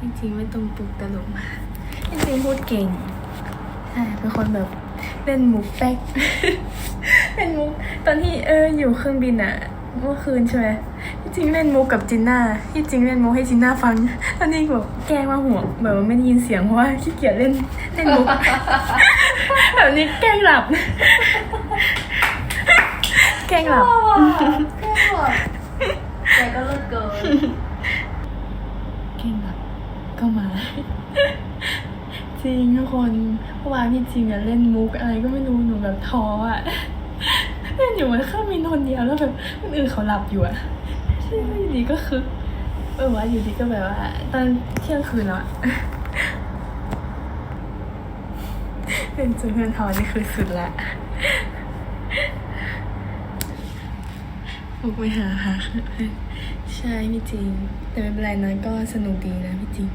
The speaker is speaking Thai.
จริงๆไม่ต้องปลุกตลกมากจริงๆพูดเก่งใช่เป็นคนแบบเล่นมุกแป๊กเล่นมุกตอนที่เอออยู่เครื่องบินอะเมื่อคืนใช่ไหมที่จริงเล่นมุกกับจินน่าที่จริงเล่นมุกให้จินน่าฟังตอนนี้แบบแกล้งว่าหัวแบบว่าไม่ได้ยินเสียงเพราะว่าขี้เกียจเล่นเล่นมุกแบบนี้แกล้งหลับ แกล้งหลับแค่แบบแกก็เลิกเกินเก่งแบบ ก็มา จริงทุกคนเมื่อวานพี่จริงอะเล่นมุกอะไรก็ไม่รู้หนูแบบท้ออะเล่นอยู่บนเครื่องบินคนเดียวแล้วแบบคนอื่นเขาหลับอยู่อะใช่อยู่ดีก็คือเออว่าอยู่ดีก็แบบว่า ตอนเที่ยงคืนแล้วอะเป็นจนเพื่นทอนี่คือสุดละมุกไม่หาหา ใช่พี่จริง แต่ไม่เป็นไรนะก็สนุกดีนะพี่จริง